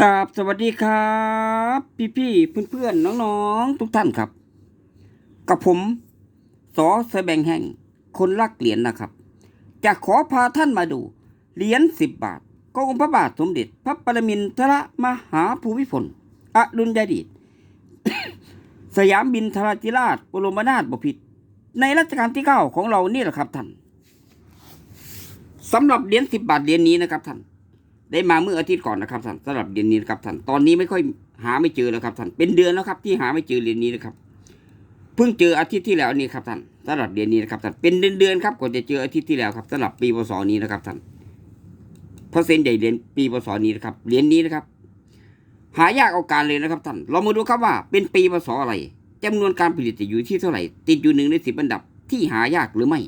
กราบสวัสดีครับ พี่พี่เพื่อนเพื่อนๆ น้องๆ ทุกท่านครับ กับผมสอสแบงแห่ง คนรักเหรียญนะครับ จะขอพาท่านมาดู เหรียญสิบบาทของพระบาทสมเด็จ พระปรมินทรมหาภูมิพลอดุลยเดชสยามบินทราธิราชบรมนาถบพิตรในรัชกาลที่เก้าของเรานี่แหละครับท่านสำหรับเหรียญสิบบาทเหรียญนี้นะครับท่าน ได้มาเมื่ออาทิตย์ก่อนนะครับท่านสำหรับเรียญนี้นะครับท่านตอนนี้ไม่ค่อยหาไม่เจอแล้วครับท่านเป็นเดือนแล้วครับ ที่หาไม่เจอเรียญนี้นะครับเพิ่งเจออาทิตย์ที่แล้วนี่ครับท่านสำหรับเรียญนี้นะครับท่านเป็นเดือนเดือนครับกว่าจะเจออาทิตย์ที่แล้วครับสำหรับปีพศนี้นะครับท่านเพราะเส้นใหญ่เหรียญปีพศนี้นะครับเหรียญนี้นะครับ หายากเอาการเลยนะครับท่านเรามาดูครับว่าเป็นปีพศอะไรจำนวนการผลิตจะอยู่ที่เท่าไหร่ ติดอยู่หนึ่งในสิบอันดับที่หายากหรือไม่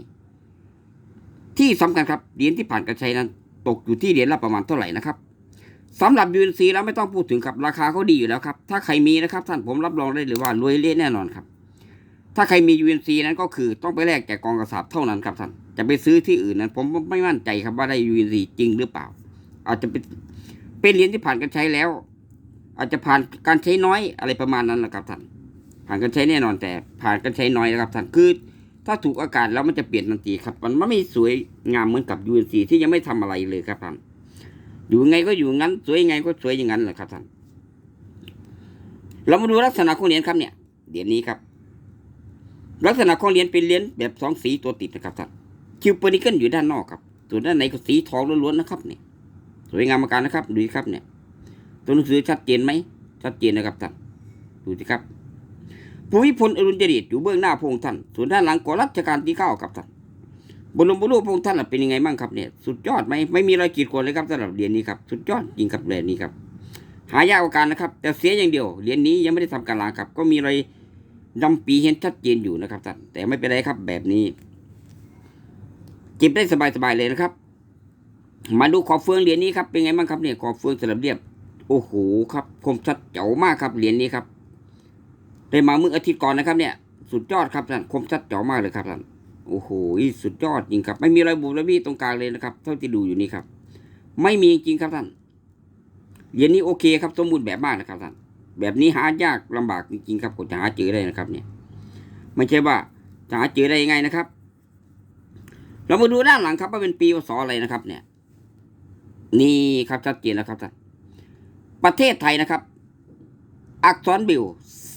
ที่สำคัญครับเหรียญที่ผ่านการใช้นั้น ตกอยู่ที่เหรียญละประมาณเท่าไหร่นะครับสำหรับยูนซีแล้วไม่ต้องพูดถึงครับราคาเขาดีอยู่แล้วครับ ถ้าใครมีนะครับท่านผมรับรองได้เลยว่ารวยเละแน่นอนครับ ถ้าใครมียูนซีนั้นก็คือต้องไปแลกจกกองกระสาบเท่านั้นครับท่านจะไปซื้อที่อื่นนั้น ผมไม่มั่นใจครับว่าได้ยูนซีจริงหรือเปล่า อาจจะเป็นเป็นเหรียญที่ผ่านการใช้แล้ว อาจจะผ่านการใช้น้อยอะไรประมาณนั้นแหละครับท่านผ่านการใช้แน่นอนแต่ผ่านการใช้น้อยนะครับท่านคือ ถ้าถูกอากาศแล้วมันจะเปลี่ยนทันทีครับ มันไม่สวยงามเหมือนกับ UNC ที่ยังไม่ทำอะไรเลยครับท่านอยู่ไงก็อยู่งั้น สวยไงก็สวยอย่างนั้นแหละครับท่านเรามาดูลักษณะของเหรียญครับเนี่ยเหรียญนี้ครับ ลักษณะของเหรียญเป็นเหรียญแบบสองสีตัวติดนะครับท่านคิวเปอร์นิเกิลอยู่ด้านนอกครับส่วนด้านในก็สีทองล้วนๆนะครับเนี่ยสวยงามมาการนะครับดูครับเนี่ยตัวหนังสือชัดเจนไหมชัดเจนนะครับท่านดูสิครับ ภูมิพลอรุณเดชอยู่เบื้องหน้าพงท่านส่วนด้านหลังกอรัชกาลที่เก้าครับท่านบรมบุรุษพงท่านเป็นยังไงบ้างครับเนี่ยสุดยอดไหมไม่มีรอยขีดข่วนเลยครับสำหรับเหรียญนี้ครับสุดยอดจริงครับเหรียญนี้ครับหายากกว่าการนะครับ แต่เสียอย่างเดียวเหรียญนี้ยังไม่ได้ทำการล้างครับ ก็มีรอยดำปีเห็นชัดเจนอยู่นะครับท่านแต่ไม่เป็นไรครับแบบนี้จิบได้สบายๆเลยนะครับ มาดูขอบเฟืองเหรียญนี้ครับเป็นไงบ้างครับเนี่ยขอบเฟืองสลับเรียบ โอ้โหครับคมชัดเจ๋วมากครับเหรียญนี้ครับ ได้มาเมื่ออาทิตย์ก่อนนะครับเนี่ย สุดยอดครับท่านคมชัดเจ๋อมากเลยครับท่านโอ้โหสุดยอดจริงครับ ไม่มีรอยบุบระบี้ตรงกลางเลยนะครับ เท่าที่ดูอยู่นี่ครับ ไม่มีจริงครับท่านเหรียญนี้โอเคครับ สมบูรณ์แบบมากนะครับท่านแบบนี้หายากลำบากจริงๆครับกว่าจะหาเจอได้นะครับ เนี่ย ไม่ใช่ว่าจะหาเจอได้ยังไงนะครับ เรามาดูด้านหลังครับว่าเป็นปีพศอะไรนะครับ เนี่ย นี่ครับชัดเจนแล้วครับท่านประเทศไทยนะครับ อักษรบิว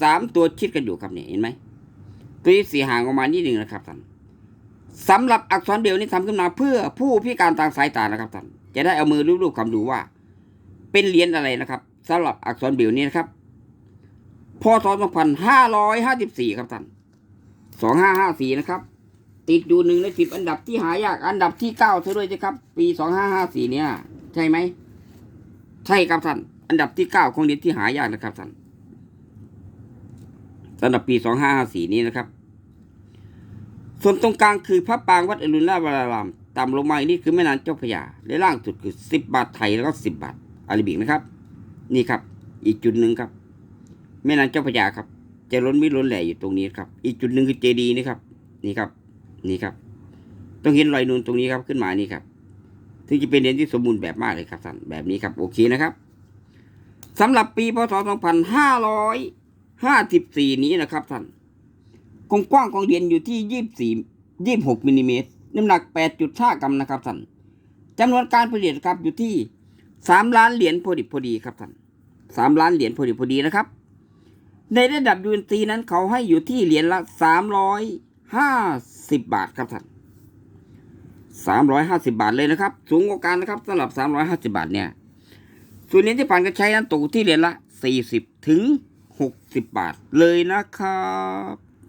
สามตัวชิดกันอยู่ครับเนี่ยเห็นไหมตัวที่สีห่างออกมานิดหนึ่งนะครับท่านสำหรับอักษรเบลนี่ทำขึ้นมาเพื่อผู้พิการทางสายตานะครับท่านจะได้เอามือรูปๆคำดูว่า เป็นเหรียญอะไรนะครับสำหรับอักษรเบลนี้นะครับพศ2554ครับท่าน2554นะครับ ติดอยู่หนึ่งในสิบอันดับที่หายากอันดับที่เก้าเท่าด้วยนะครับ ปี2554เนี่ย ใช่ไหมใช่ครับท่านอันดับที่เก้าของเหรียญที่หายากนะครับท่าน สำหรับปี 2554 นี้นะครับ ส่วนตรงกลางคือพระปรางวัดอรุณราชวรารามต่ำลงมาอีกนี่คือแม่น้ำเจ้าพระยาและล่างสุดคือ 10 บาทไทยแล้วก็ 10 บาทอาราบิกนะครับ นี่ครับ อีกจุดหนึ่งครับ แม่น้ำเจ้าพระยาครับ จะล้นมิล้นแหล่อยู่ตรงนี้ครับ อีกจุดหนึ่งคือเจดีย์นี่ครับ นี่ครับ นี่ครับ ต้องเห็นรอยนูนตรงนี้ครับขึ้นมานี่ครับถึงจะเป็นเหรียญที่สมบูรณ์แบบมากเลยครับท่านแบบนี้ครับ โอเคนะครับสำหรับปีพศ 2500 ห้าสิบสี่นี้นะครับท่านกงกว้างของเหรียญอยู่ที่ยี่สี่ยี่หกมิลลิเมตรน้ำหนักแปดจุดห้ากรัมนะครับท่านจำนวนการผลิตครับอยู่ที่สามล้านเหรียญพอดีพอดีครับท่านสามล้านเหรียญพอดีพอดีนะครับ ในระดับยูนตีนั้นเขาให้อยู่ที่เหรียญละสามร้อยห้าสิบบาทครับท่านสามร้อยห้าสิบาทเลยนะครับ สูงกว่ากันนะครับสำหรับสามร้อยห้าสิบาทเนี่ย ส่วนเหรียญที่ผ่านการใช้นั้นตกที่เหรียญละสี่สิบถึง 60 บาทเลยนะครับ